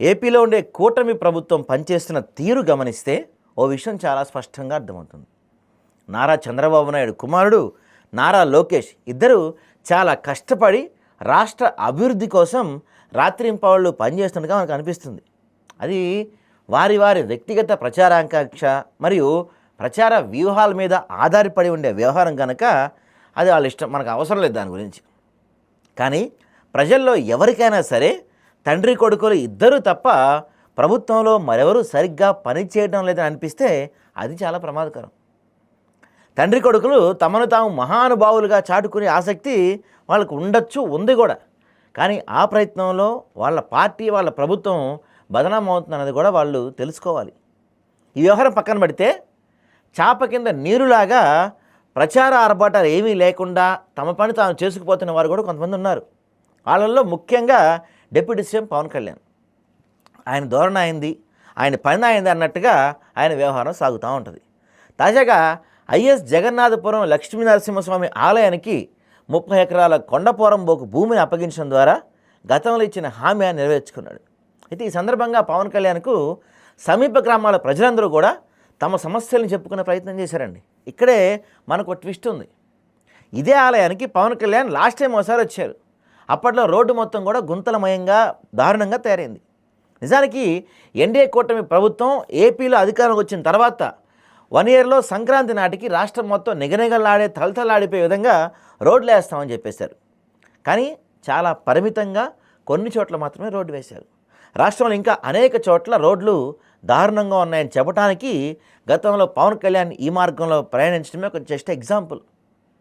ఏపీలో ఉండే కూటమి ప్రభుత్వం పనిచేస్తున్న తీరు గమనిస్తే ఓ విషయం చాలా స్పష్టంగా అర్థమవుతుంది. నారా చంద్రబాబు నాయుడు కుమారుడు నారా లోకేష్ ఇద్దరు చాలా కష్టపడి రాష్ట్ర అభివృద్ధి కోసం రాత్రింపవాళ్ళు పనిచేస్తుండగా మనకు అనిపిస్తుంది. అది వారి వారి వ్యక్తిగత ప్రచారాకాంక్ష మరియు ప్రచార వ్యూహాల మీద ఆధారపడి ఉండే వ్యవహారం కనుక అది వాళ్ళ ఇష్టం మనకు అవసరం లేదు దాని గురించి. కానీ ప్రజల్లో ఎవరికైనా సరే తండ్రి కొడుకులు ఇద్దరు తప్ప ప్రభుత్వంలో మరెవరు సరిగ్గా పని చేయడం లేదని అనిపిస్తే అది చాలా ప్రమాదకరం. తండ్రి కొడుకులు తమను తాము మహానుభావులుగా చాటుకునే ఆసక్తి వాళ్ళకు ఉండొచ్చు ఉంది కూడా. కానీ ఆ ప్రయత్నంలో వాళ్ళ పార్టీ వాళ్ళ ప్రభుత్వం బదనామవుతుందన్నది కూడా వాళ్ళు తెలుసుకోవాలి. ఈ వ్యవహారం పక్కన పెడితే చాప కింద నీరులాగా ప్రచార ఆర్భాటాలు ఏమీ లేకుండా తమ పని తాను చేసుకుపోతున్న వారు కూడా కొంతమంది ఉన్నారు. వాళ్ళల్లో ముఖ్యంగా డిప్యూటీ సీఎం పవన్ కళ్యాణ్. ఆయన ధోరణి అయింది ఆయన పని అయింది అన్నట్టుగా ఆయన వ్యవహారం సాగుతూ ఉంటుంది. తాజాగా ఐఎస్ జగన్నాథపురం లక్ష్మీ నరసింహస్వామి ఆలయానికి ముప్పై ఎకరాల కొండపోరంబోకు భూమిని అప్పగించడం ద్వారా గతంలో ఇచ్చిన హామీ ఆయన నెరవేర్చుకున్నాడు. అయితే ఈ సందర్భంగా పవన్ కళ్యాణ్కు సమీప గ్రామాల ప్రజలందరూ కూడా తమ సమస్యలను చెప్పుకునే ప్రయత్నం చేశారండి. ఇక్కడే మనకు ఒక ట్విస్ట్ ఉంది. ఇదే ఆలయానికి పవన్ కళ్యాణ్ లాస్ట్ టైం ఒకసారి వచ్చారు. అప్పట్లో రోడ్డు మొత్తం కూడా గుంతలమయంగా దారుణంగా తయారైంది. నిజానికి ఎన్డీఏ కూటమి ప్రభుత్వం ఏపీలో అధికారంలోకి వచ్చిన తర్వాత వన్ ఇయర్లో సంక్రాంతి నాటికి రాష్ట్రం మొత్తం నిగనిగలాడే తలతలాడిపోయే విధంగా రోడ్లు వేస్తామని చెప్పేశారు. కానీ చాలా పరిమితంగా కొన్ని చోట్ల మాత్రమే రోడ్డు వేశారు. రాష్ట్రంలో ఇంకా అనేక చోట్ల రోడ్లు దారుణంగా ఉన్నాయని చెప్పడానికి గతంలో పవన్ కళ్యాణ్ ఈ మార్గంలో ప్రయాణించడమే ఒక జస్ట్ ఎగ్జాంపుల్.